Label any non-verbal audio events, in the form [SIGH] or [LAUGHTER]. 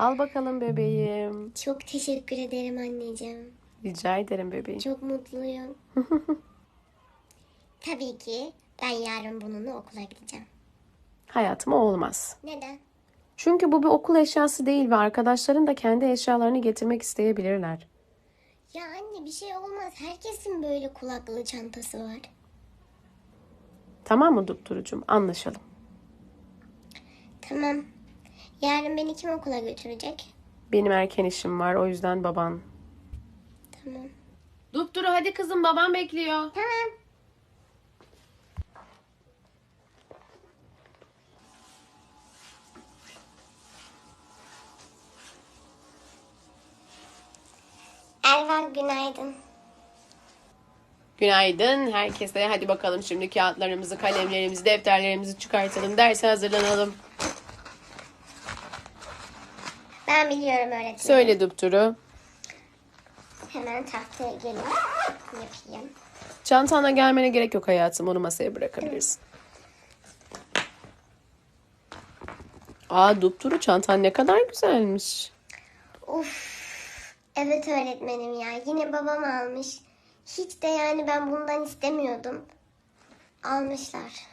Al bakalım bebeğim. Çok teşekkür ederim anneciğim. Rica ederim bebeğim. Çok mutluyum. [LAUGHS] Tabii ki ben yarın bununla okula gideceğim. Hayatım o olmaz. Neden? Çünkü bu bir okul eşyası değil ve arkadaşların da kendi eşyalarını getirmek isteyebilirler. Ya anne bir şey olmaz. Herkesin böyle kulaklığı çantası var. Tamam mı Dupturucuğum? Anlaşalım. Tamam. Yarın beni kim okula götürecek? Benim erken işim var o yüzden baban. Tamam. Dupturu hadi kızım baban bekliyor. Tamam. Erva günaydın. Günaydın herkese. Hadi bakalım şimdi kağıtlarımızı, kalemlerimizi, defterlerimizi çıkartalım. Derse hazırlanalım. Ben biliyorum öğretmenim. Söyle Dupturu. Hemen tahtaya gelin. Yapayım. Çantana gelmene gerek yok hayatım. Onu masaya bırakabilirsin. Aa Dupturu çantan ne kadar güzelmiş. Uf. Evet öğretmenim ya. Yine babam almış. Hiç de yani ben bundan istemiyordum. Almışlar.